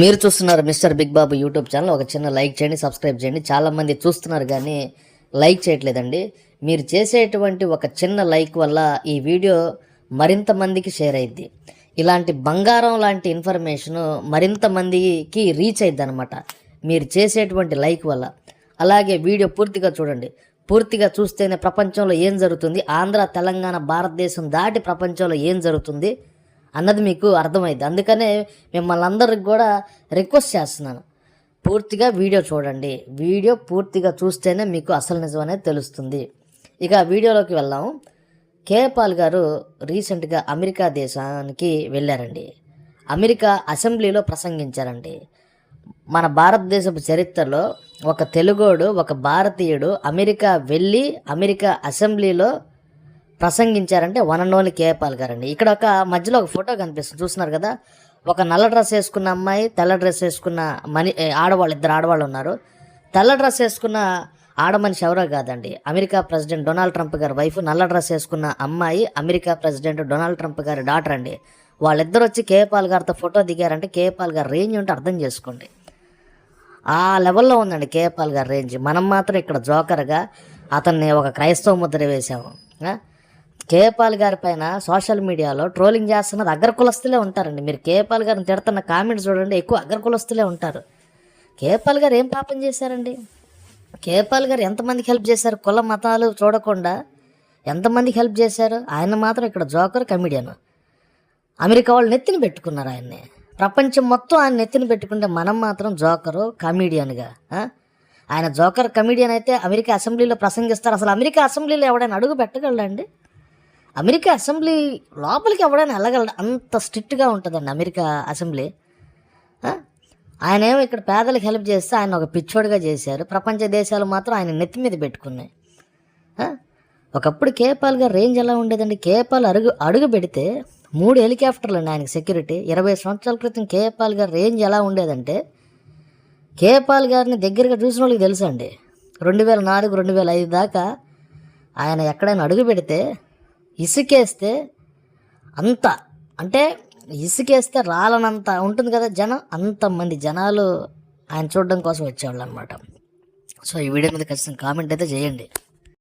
మీరు చూస్తున్నారు mister big Babu YouTube channel ఒక చిన్న లైక్ చేయండి సబ్స్క్రైబ్ చేయండి. చాలామంది చూస్తున్నారు కానీ లైక్ చేయట్లేదండి. మీరు చేసేటువంటి ఒక చిన్న లైక్ వల్ల ఈ వీడియో మరింత మందికి షేర్ అయింది ఇలాంటి బంగారం లాంటి ఇన్ఫర్మేషన్ మరింత మందికి రీచ్ అయింది అనమాట మీరు చేసేటువంటి లైక్ వల్ల. అలాగే వీడియో పూర్తిగా చూడండి. పూర్తిగా చూస్తేనే ప్రపంచంలో ఏం జరుగుతుంది? ఆంధ్ర తెలంగాణ భారతదేశం దాటి ప్రపంచంలో ఏం జరుగుతుంది? అన్నది మీకు అర్థమైంది అందుకనే మిమ్మల్ని అందరికి కూడా రిక్వెస్ట్ చేస్తున్నాను. పూర్తిగా వీడియో చూడండి. వీడియో పూర్తిగా చూస్తేనే మీకు అసలు నిజం అనేది తెలుస్తుంది. ఇక వీడియోలోకి వెళ్దాం. కేపాల్ గారు రీసెంట్గా అమెరికా దేశానికి వెళ్ళారండి. అమెరికా అసెంబ్లీలో ప్రసంగించారండి. మన భారతదేశపు చరిత్రలో ఒక తెలుగోడు ఒక భారతీయుడు అమెరికా వెళ్ళి అమెరికా అసెంబ్లీలో ప్రసంగించారంటే వన్ అండ్ ఓన్లీ కేపాల్ గారండి. ఇక్కడ ఒక మధ్యలో ఒక ఫోటో కనిపిస్తుంది. చూస్తున్నారు కదా ఒక నల్ల డ్రెస్ వేసుకున్న అమ్మాయి తెల్ల డ్రెస్ వేసుకున్న మని ఆడవాళ్ళు ఇద్దరు ఆడవాళ్ళు ఉన్నారు. తెల్ల డ్రెస్ వేసుకున్న ఆడమనిషి ఎవరో కాదండి. అమెరికా ప్రెసిడెంట్ డొనాల్డ్ ట్రంప్ గారి వైఫ్ నల్ల డ్రెస్ వేసుకున్న అమ్మాయి అమెరికా ప్రెసిడెంట్ డొనాల్డ్ ట్రంప్ గారి డాటర్ అండి. వాళ్ళిద్దరు వచ్చి కేపాల్ గారితో ఫోటో దిగారంటే కేపాల్ గారి రేంజ్ ఉంటే అర్థం చేసుకోండి. ఆ లెవెల్లో ఉందండి కేపాల్ గారి రేంజ్. మనం మాత్రం ఇక్కడ జోకర్గా అతన్ని ఒక క్రైస్తవ ముద్ర వేసాము కేపాల్ గారి పైన సోషల్ మీడియాలో ట్రోలింగ్ చేస్తున్నది అగ్ర కులస్తులే ఉంటారండి. మీరు కేపాల్ గారిని తిడుతున్న కామెంట్స్ చూడండి ఎక్కువ అగ్ర కులస్తులే ఉంటారు. కేపాల్ గారు ఏం పాపం చేశారండి? కేపాల్ గారు ఎంతమందికి హెల్ప్ చేశారు? కుల మతాలు చూడకుండా ఎంతమందికి హెల్ప్ చేశారు? ఆయన మాత్రం ఇక్కడ జోకర్ కమిడియన్. అమెరికా వాళ్ళు నెత్తిని పెట్టుకున్నారు ఆయన్ని. ప్రపంచం మొత్తం ఆయన నెత్తిని పెట్టుకుంటే మనం మాత్రం జోకరు కమిడియన్గా ఆయన జోకర్ కమిడియన్ అయితే అమెరికా అసెంబ్లీలో ప్రసంగిస్తారు. అసలు అమెరికా అసెంబ్లీలో ఎవడైనా అడుగు పెట్టగలండి అమెరికా అసెంబ్లీ లోపలికి ఎవడైనా వెళ్ళగలడు? అంత స్ట్రిక్ట్గా ఉంటుందండి అమెరికా అసెంబ్లీ. ఆయన ఏమో ఇక్కడ పేదలకు హెల్ప్ చేస్తే ఆయన ఒక పిచ్చోడుగా చేశారు. ప్రపంచ దేశాలు మాత్రం ఆయన నెత్తి మీద పెట్టుకున్నాయి. ఒకప్పుడు కేపాల్ గారు రేంజ్ ఎలా ఉండేదండి? కేపాల్ అడుగు అడుగు పెడితే మూడు హెలికాప్టర్లు అండి ఆయనకి సెక్యూరిటీ. ఇరవై సంవత్సరాల క్రితం కేపాల్ గారు రేంజ్ ఎలా ఉండేదంటే కేపాల్ గారిని దగ్గరగా చూసిన వాళ్ళకి తెలుసండి రెండు వేల నాలుగు రెండు వేల ఐదు దాకా ఆయన ఎక్కడైనా అడుగు పెడితే ఇసుకేస్తే అంత అంటే ఇసుకేస్తే రాలనంత ఉంటుంది కదా జనం అంతమంది జనాలు ఆయన చూడడం కోసం వచ్చేవాళ్ళు అనమాట సో ఈ వీడియో మీద ఖచ్చితంగా కామెంట్ అయితే చేయండి.